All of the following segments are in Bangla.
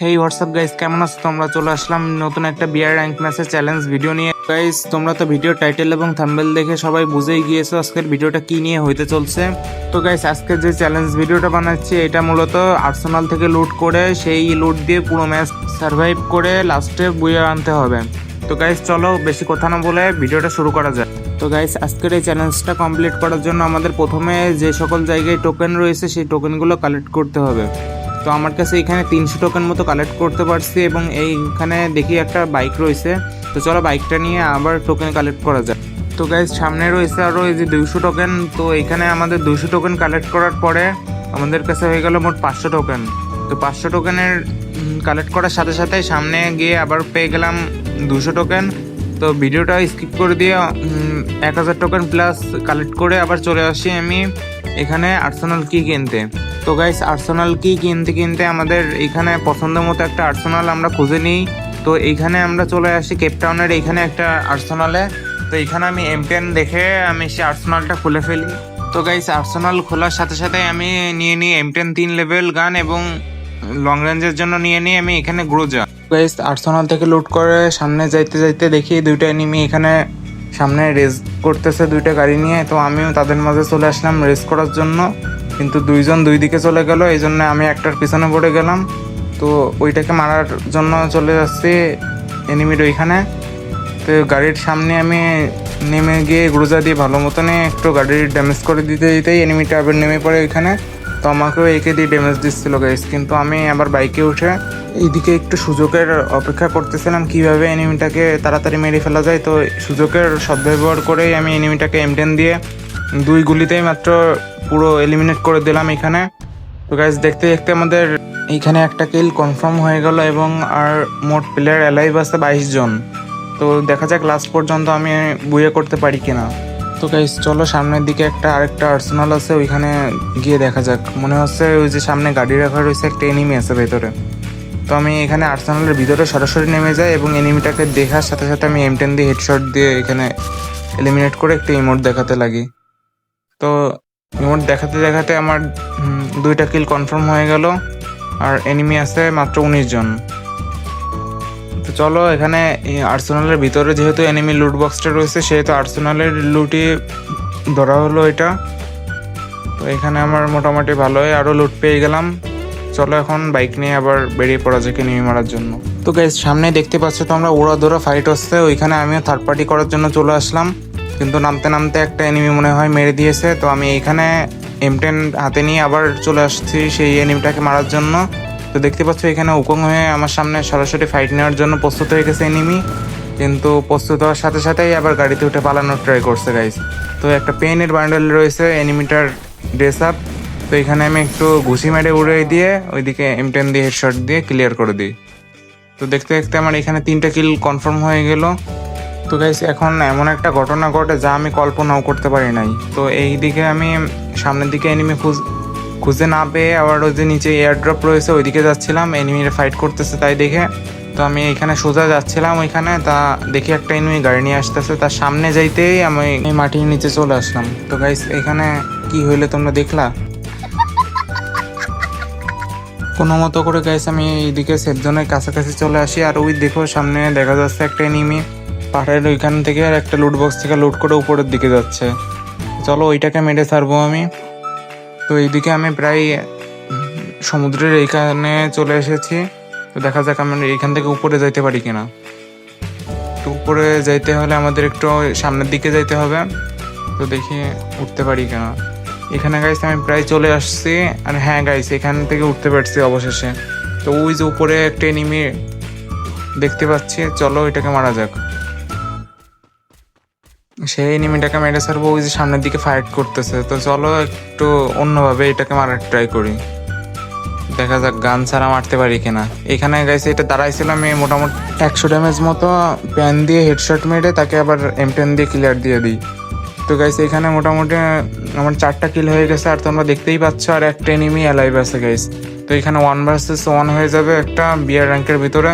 হেই হোয়াটসঅ্যাপ গাইস কেমন আছো? তোমরা চলে আসলাম নতুন একটা বিয়ার র্যাঙ্ক ম্যাচের চ্যালেঞ্জ ভিডিও নিয়ে। গাইস তোমরা তো ভিডিও টাইটেল এবং থাম্বেল দেখে সবাই বুঝেই গিয়েছো আজকের ভিডিওটা কি নিয়ে হইতে চলছে। তো গাইস আজকে যে চ্যালেঞ্জ ভিডিওটা বানাচ্ছি, এটা মূলত আর্সেনাল থেকে লুট করে সেই লুট দিয়ে পুরো ম্যাচ সার্ভাইভ করে লাস্টে বুয়ে আনতে হবে। তো গাইস চলো বেশি কথা না বলে ভিডিওটা শুরু করা যায় তো গাইস আজকের এই চ্যালেঞ্জটা কমপ্লিট করার জন্য আমাদের প্রথমে যে সকল জায়গায় টোকেন রয়েছে, সেই টোকেনগুলো কালেক্ট করতে হবে। তো আমার কাছে এখানে তিনশো টোকেন মতো কালেক্ট করতে পারছি এবং এইখানে দেখি একটা বাইক রয়েছে। তো চলো বাইকটা নিয়ে আবার টোকেন কালেক্ট করা যায় তো গাইজ সামনে রয়েছে আরও এই যে দুইশো টোকেন তো এখানে আমাদের দুইশো টোকেন কালেক্ট করার পরে আমাদের কাছে হয়ে গেল মোট পাঁচশো টোকেন তো পাঁচশো টোকেনের কালেক্ট করার সাথে সাথে সামনে গিয়ে আবার পেয়ে গেলাম দুশো টোকেন তো ভিডিওটা স্কিপ করে দিয়ে এক হাজার টোকেন প্লাস কালেক্ট করে আবার চলে আসি আমি। এখানে আর্সেনাল কি কিনতে? তো গাইস আর্সেনাল কি কিনতে কিনতে আমাদের এখানে পছন্দ মতো একটা আর্সেনাল আমরা খুঁজে নিই। তো এইখানে আমরা চলে আসি কেপটাউনের এইখানে একটা আর্সেনালে তো এখানে আমি এম টেন দেখে আমি সেই আর্সেনালটা খুলে ফেলি। তো গাইস আর্সেনাল খোলার সাথে সাথে আমি নিয়ে নিই এম টেন তিন লেভেল গান এবং লং রেঞ্জের জন্য নিয়ে নিই আমি এখানে গ্রোজা গাইস আর্সেনাল থেকে লুট করে সামনে যাইতে যাইতে দেখি দুইটা এনিমি এখানে সামনে রেস করতেছে দুইটা গাড়ি নিয়ে, তো আমিও তাদের মাঝে চলে আসলাম রেস করার জন্য। কিন্তু দুইজন দুই দিকে চলে গেল, এই জন্য আমি একটার পিছনে পড়ে গেলাম। তো ওইটাকে মারার জন্য চলে যাচ্ছি এনিমির ওইখানে। তো গাড়ির সামনে আমি নেমে গিয়ে গ্রুজা দিয়ে ভালো মতনই একটু গাড়ির ড্যামেজ করে দিতে দিতেই এনিমিটা আবার নেমে পড়ে ওইখানে। তো আমাকেও একে দিয়ে ড্যামেজ দিচ্ছিল গাইস কিন্তু আমি আবার বাইকে উঠে এইদিকে একটু সুযোগের অপেক্ষা করতেছিলাম, কীভাবে এনিমিটাকে তাড়াতাড়ি মেরে ফেলা যায়। তো সুযোগের সদ্ব্যবহার করেই আমি এনিমিটাকে এমটেন দিয়ে দুই গুলিতেই মাত্র পুরো এলিমিনেট করে দিলাম এখানে। তো গাইজ দেখতে দেখতে আমাদের এইখানে একটা কিল কনফার্ম হয়ে গেল এবং আর মোট প্লেয়ার অ্যালাইভ আছে বাইশ জন। তো দেখা যাক লাস্ট পর্যন্ত আমি বুয়ে করতে পারি কিনা। তো গাইজ চলো সামনের দিকে একটা আরেকটা আর্সেনাল আছে, ওইখানে গিয়ে দেখা যাক। মনে হচ্ছে ওই যে সামনে গাড়ি রাখা রয়েছে একটা এনিমি আছে ভেতরে। তো আমি এখানে আর্সেনালের ভিতরে সরাসরি নেমে যাই এবং এনিমিটাকে দেখার সাথে সাথে আমি এম টেন দিয়ে হেডশট দিয়ে এখানে এলিমিনেট করে একটা ইমোট দেখাতে লাগি। তো ইমোট দেখাতে দেখাতে আমার দুইটা কিল কনফার্ম হয়ে গেল। আর এনিমি আছে মাত্র উনিশ জন। তো চলো এখানে আর্সেনালের ভিতরে যেহেতু এনিমি লুট বক্সটা রয়েছে, সেহেতু আর্সেনালের লুটই ধরা হলো এটা। তো এখানে আমার মোটামুটি ভালোই আরও লুট পেয়ে গেলাম। চলো এখন বাইক নিয়ে আবার বেরিয়ে পড়া যাকে নিয়ে মারার জন্য। তো গাইজ সামনে দেখতে পাচ্ছ তো আমরা ওরা ধরা ফাইট হচ্ছে, ওইখানে আমিও থার্ড পার্টি করার জন্য চলে আসলাম। কিন্তু নামতে নামতে একটা এনিমি মনে হয় মেরে দিয়েছে। তো আমি এইখানে এম টেন হাতে নিয়ে আবার চলে আসছি সেই এনিমিটাকে মারার জন্য। তো দেখতে পাচ্ছ এখানে উকং হয়ে আমার সামনে সরাসরি ফাইট নেওয়ার জন্য প্রস্তুত হয়ে গেছে এনিমি কিন্তু প্রস্তুত হওয়ার সাথে সাথেই আবার গাড়িতে উঠে পালানোর ট্রাই করছে গাইজ তো একটা পেনের বান্ডেল রয়েছে এনিমিটার ড্রেস আপ তো এখানে আমি একটু ঘুষি মেরে উড়ে দিয়ে ওইদিকে এম টেন দিয়ে হেডশট দিয়ে ক্লিয়ার করে দিই। তো দেখতে দেখতে আমার এখানে তিনটা কিল কনফার্ম হয়ে গেল। তো গাইস এখন এমন একটা ঘটনা ঘটে যা আমি কল্পনাও করতে পারি নাই। তো এই দিকে আমি সামনের দিকে এনিমি খুঁজ খুঁজে না পেয়ে আবার ওই যে নিচে এয়ার ড্রপ রয়েছে, ওইদিকে যাচ্ছিলাম এনিমিরা ফাইট করতেছে তাই দেখে। তো আমি এখানে সোজা যাচ্ছিলাম ওইখানে, তা দেখি একটা এনিমি গাড়ি নিয়ে আসতেছে, তার সামনে যাইতেই আমি এই মাটির নিচে চলে আসলাম। তো গাইস এখানে কি হইলে তোমরা দেখলা? কোনো মতো করে গাইস আমি এইদিকে সেফ জোনের কাছাকাছি চলে আসি, আর ওই দেখো সামনে দেখা যাচ্ছে একটা এনিমি পাহাড়ের ওইখান থেকে আর একটা লুট বক্স থেকে লুট করে উপরের দিকে যাচ্ছে। চলো ওইটাকে মেরে ছাড়বো আমি। তো এইদিকে আমি প্রায় সমুদ্রের এইখানে চলে এসেছি। তো দেখা যাক আমি এইখান থেকে উপরে যাইতে পারি কিনা। তো উপরে যাইতে হলে আমাদের একটু সামনের দিকে যাইতে হবে। তো দেখি উঠতে পারি কিনা। এখানে গাইস আমি প্রায় চলে আসছি। আর হ্যাঁ গাইস এখান থেকে উঠতে পারছি অবশেষে। তো ওই যে উপরে একটা এনিমি দেখতে পাচ্ছি। চলো এটাকে মারা যাক। সেই এনিমিটাকে মেরে ছাড়বো, ওই যে সামনের দিকে ফাইট করতেছে। তো চলো একটু অন্যভাবে এটাকে মারার ট্রাই করি। দেখা যাক গান ছাড়া মারতে পারি কিনা। এখানে গাইছে এটা দাঁড়াইছিল আমি মোটামুটি একশো ড্যামেজ মতো প্যান দিয়ে হেডশট মেরে তাকে আবার এম টেন দিয়ে ক্লিয়ার দিয়ে দিই। তো গাইস এখানে মোটামুটি আমার চারটা কিল হয়ে গেছে, আর তোমরা দেখতেই পাচ্ছ, আর একটা এনিমি অ্যালাইভ আছে গাইস তো এখানে ওয়ান ভার্সেস ওয়ান হয়ে যাবে একটা বিয়ার র্যাঙ্কের ভিতরে।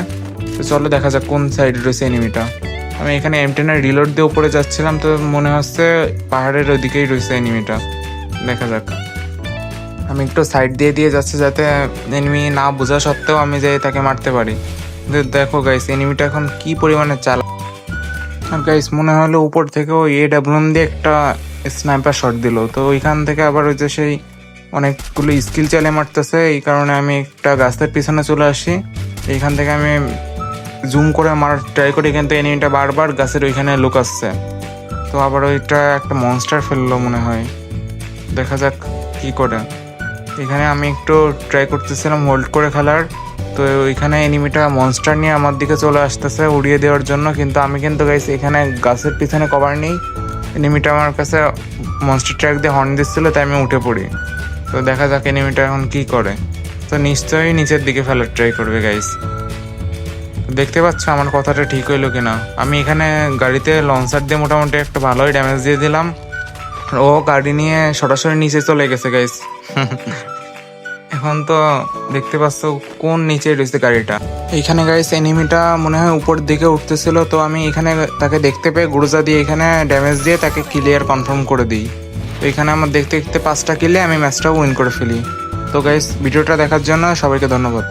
তো চলো দেখা যাক কোন সাইডে রয়েছে এনিমিটা আমি এখানে এম টেনের রিলোড দিয়ে উপরে যাচ্ছিলাম, তো মনে হচ্ছে পাহাড়ের ওদিকেই রয়েছে এনিমিটা দেখা যাক। আমি একটু সাইড দিয়ে দিয়ে যাচ্ছে যাতে এনিমি না বোঝা সত্ত্বেও আমি যে তাকে মারতে পারি। দেখো গাইস এনিমিটা এখন কি পরিমাণে চালা আর গাইস মনে হলো উপর থেকে ওই এ ডাব্লুএম দিয়ে একটা স্নাইপার শট দিল। তো ওইখান থেকে আবার ওই যে সেই অনেকগুলো স্কিল চালিয়ে মারতেছে, এই কারণে আমি একটা গাছের পিছনে চলে আসি। এইখান থেকে আমি জুম করে মারার ট্রাই করি, কিন্তু এনিমিটা বারবার গাছের ওইখানে লুকাচ্ছে তো আবার ওইটা একটা মনস্টার ফেলল মনে হয়। দেখা যাক কি করে। এখানে আমি একটু ট্রাই করতেছিলাম হোল্ড করে খেলার তো ওইখানে এনিমিটা মনস্টার নিয়ে আমার দিকে চলে আসতেছে উড়িয়ে দেওয়ার জন্য। কিন্তু আমি কিন্তু গাইছি এখানে গাছের পিছনে কভার নেই। এনিমিটা আমার কাছে মনস্টার ট্র্যাক দিয়ে হর্ন দিচ্ছিল, তাই আমি উঠে পড়ি। তো দেখা যাক এনিমিটা এখন কি করে। তো নিশ্চয়ই নিচের দিকে ফেলার ট্রাই করবে গাইস দেখতে পাচ্ছ আমার কথাটা ঠিক হইল কিনা? আমি এখানে গাড়িতে লঞ্চার দিয়ে মোটামুটি একটা ভালোই ড্যামেজ দিয়ে দিলাম। ও গাড়ি নিয়ে সরাসরি নিচে চলে গেছে গাইস এখন তো দেখতে পাচ্ছ কোন নিচে রয়েছে গাড়িটা। এইখানে গাইস এনিমিটা মনে হয় উপর দিকে উঠতেছিল, তো আমি এখানে তাকে দেখতে পেয়ে গুরুজা দিয়ে এখানে ড্যামেজ দিয়ে তাকে ক্লিয়ার কনফার্ম করে দিই। তো এখানে আমার দেখতে দেখতে পাঁচটা কিলে আমি ম্যাচটাও উইন করে ফেলি। তো গাইস ভিডিওটা দেখার জন্য সবাইকে ধন্যবাদ।